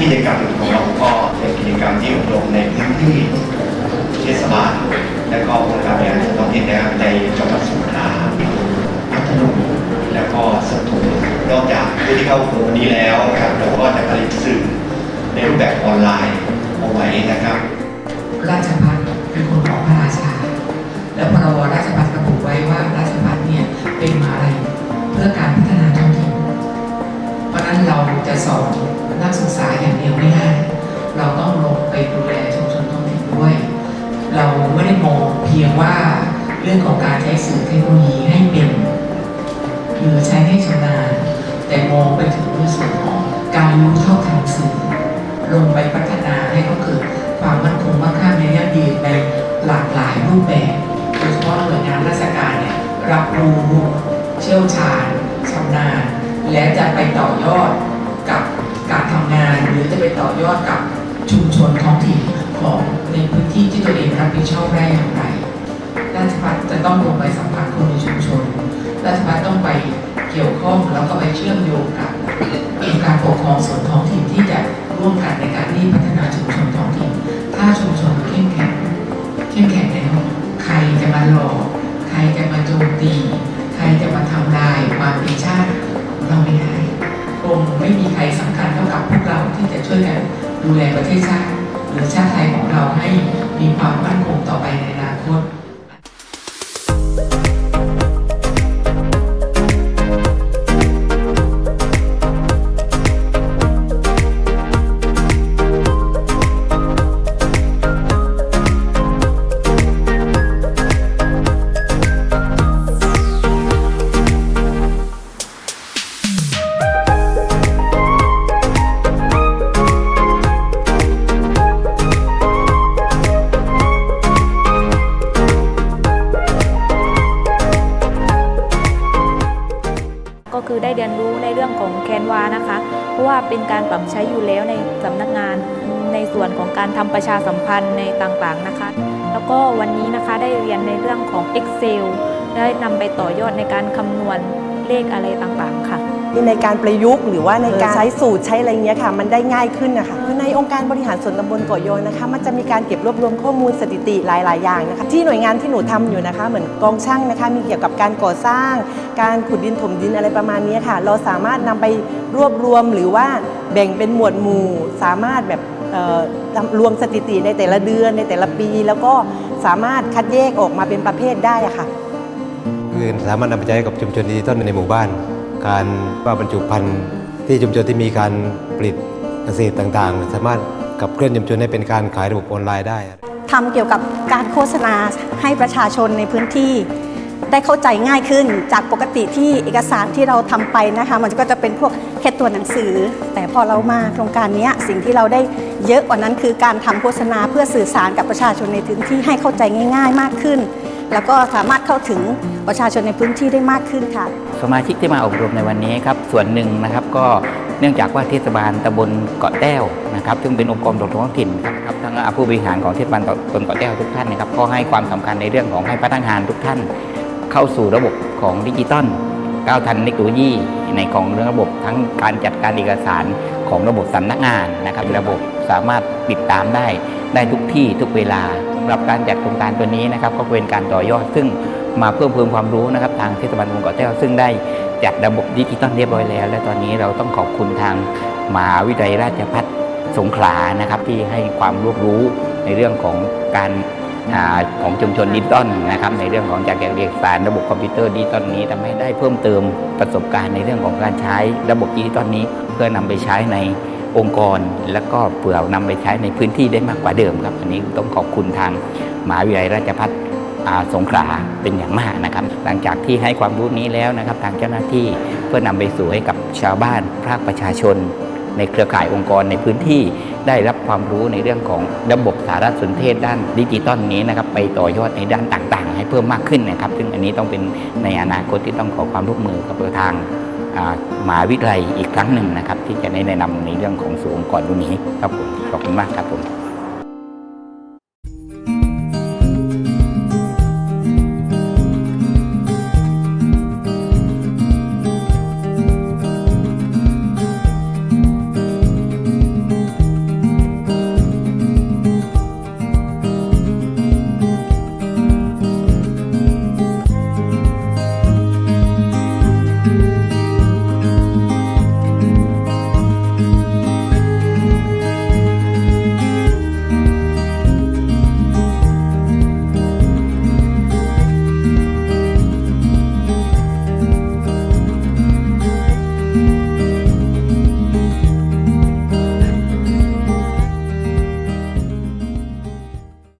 กิจกรรมของเราก็เป็นกิจกรรมที่อบรมในพื้นที่เทศบาลและก็องค์การบริหารส่วนท้องถิ่นนะครับในจังหวัดสงขลาพัทลุงและก็สตูลนอกจากผู้ที่เข้าอบรมวันนี้แล้วครับเราก็จะผลิตสื่อในรูปแบบออนไลน์เอาไว้นะครับ ราชพัฒเป็นคนของพระราชา แล้วพรบราชพัฒระบุไว้ว่าราชพัฒเนี่ยเป็นมาอะไรเพื่อการพัฒนาท้องถิ่นเพราะนั้นเราจะสอน นักศึกษาอย่างเดียวไม่ได้ เราต้องลงไปดูแลชุมชนท้องถิ่นด้วย เราไม่ได้มองเพียงว่าเรื่องของการใช้สื่อเทคโนโลยีให้เป็นหรือใช้ให้ชำนาญแต่มองไปถึงในส่วนของการรู้เท่าทันสื่อ ลงไปพัฒนาให้เขาเกิดความมั่นคงมั่งคั่งในยั่งยืนในหลากหลายรูปแบบโดยเฉพาะหน่วยงานราชการเนี่ยรับรู้เชี่ยวชาญชำนาญและจะไปต่อยอด ต่อยอดกับชุมชนท้องถิ่นของในพื้นที่ที่ตัวเองรับผิดชอบได้อย่างไร ราชพัฒจะต้องลงไปสัมผัสคนในชุมชน ราชพัฒต้องไปเกี่ยวข้องแล้วก็ไปเชื่อมโยงกับองค์การปกครองส่วนท้องถิ่นที่จะร่วมกันในการที่พัฒนาชุมชนท้องถิ่น ถ้าชุมชนเข้มแข็งเข้มแข็งแล้วใครจะมาหลอก ใครจะมาโจมตี ใครจะมาทำลายความเป็นชาติเราไม่ได้ ดูแลประเทศชาติหรือชาติไทยของเราให้มีความมั่นคงต่อไปในอนาคต คือได้เรียนรู้ในเรื่องของแคนวานะคะ เพราะว่าเป็นการปรับใช้อยู่แล้วในสำนักงานในส่วนของการทำประชาสัมพันธ์ในต่างๆนะคะ แล้วก็วันนี้นะคะได้เรียนในเรื่องของ Excel ได้นำไปต่อยอดในการคำนวณ เลขอะไรต่างๆค่ะ ในการประยุกต์หรือว่าในการใช้สูตรใช้อะไรเงี้ยค่ะ มันได้ง่ายขึ้นนะคะในองค์การบริหารส่วนตำบลเกาะโยนนะคะ มันจะมีการเก็บรวบรวมข้อมูลสถิติหลาย ๆ อย่างนะคะ ที่หน่วยงานที่หนูทำอยู่นะคะ เหมือนกองช่างนะคะ มีเกี่ยวกับการก่อสร้าง การขุดดินถมดินอะไรประมาณนี้ค่ะ เราสามารถนำไปรวบรวมหรือว่าแบ่งเป็นหมวดหมู่สามารถแบบเอ่อรวมสถิติในแต่ละเดือนในแต่ละปี แล้วก็สามารถคัดแยกออกมาเป็นประเภทได้อะค่ะ คือสามารถนำไปใช้กับชุมชนดิจิตอลในหมู่บ้าน การว่าบรรจุภัณฑ์ที่ชุมชนที่มีการผลิตเกษตรต่างๆ สามารถขับเคลื่อนชุมชนให้เป็นการขายระบบออนไลน์ได้ทำเกี่ยวกับการโฆษณาให้ประชาชนในพื้นที่ ได้เข้าใจง่ายขึ้นจากปกติที่เอกสารที่เราทำไปนะคะ มันก็จะเป็นพวกแค่ตัวหนังสือ แต่พอเรามาโครงการนี้สิ่งที่เราได้เยอะกว่านั้นคือการทำโฆษณาเพื่อสื่อสารกับประชาชนในพื้นที่ให้เข้าใจง่าย ๆ มากขึ้น แล้วก็สามารถเข้าถึงประชาชนในพื้นที่ได้มากขึ้นค่ะ สมาชิกที่มาอบรมในวันนี้ครับส่วนหนึ่งนะครับก็เนื่องจากว่าเทศบาลตำบลเกาะแต้วนะครับซึ่งเป็นองค์กรปกครองท้องถิ่นครับทั้งผู้บริหารของเทศบาลตำบลเกาะแต้วทุกท่านนะครับก็ให้ความสำคัญในเรื่องของให้พนักงานทุกท่าน เข้าสู่ระบบของดิจิตอลก้าวทันเทคโนโลยีในของเรื่องระบบทั้งการจัดการเอกสารของระบบสำนักงานนะครับ ระบบสามารถติดตามได้ได้ทุกที่ทุกเวลาำหรับการจัดโครงการตัวนี้นะครับก็เป็นการต่อยอดซึ่งมาเพิ่มเพิ่มความรู้นะครับทางเทศบาลตำบลเกาะแต้วซึ่งได้จัดระบบดิจิตอลเรียบร้อยแล้ว และตอนนี้เราต้องขอบคุณทางมหาวิทยาลัยราชภัฏสงขลานะครับที่ให้ความรู้รู้ในเรื่องของการอของชุมชนดิจิตอลนะครับในเรื่องของจากเอกสารระบบคอมพิวเตอร์ดิจิตอลนี้ทำให้ได้เพิ่มเติมประสบการณ์ในเรื่องของการใช้ระบบดิจิตอลนี้ เพื่อนำไปใช้ใน องค์กร แล้วก็เผื่อนำไปใช้ในพื้นที่ได้มากกว่าเดิมครับอันนี้ต้องขอบคุณทางมหาวิทยาลัยราชภัฏสงขลาเป็นอย่างมากนะครับ หลังจากที่ให้ความรู้นี้แล้วนะครับ ทางเจ้าหน้าที่เพื่อนำไปสู่ให้กับชาวบ้านภาคประชาชน ในเครือข่ายองค์กรในพื้นที่ได้รับความรู้ในเรื่องของระบบสารสนเทศด้านดิจิตอลนี้นะครับไปต่อยอดในด้านต่างๆ ให้เพิ่มมากขึ้นนะครับ ซึ่งอันนี้ต้องเป็นในอนาคตที่ต้องขอความร่วมมือกับทาง หมาวิทยาลัยอีกครั้งหนึ่งนะครับ ที่จะได้แนะนำในเรื่องของสูงก่อนรุ่นนี้ครับผมขอบคุณมากครับผม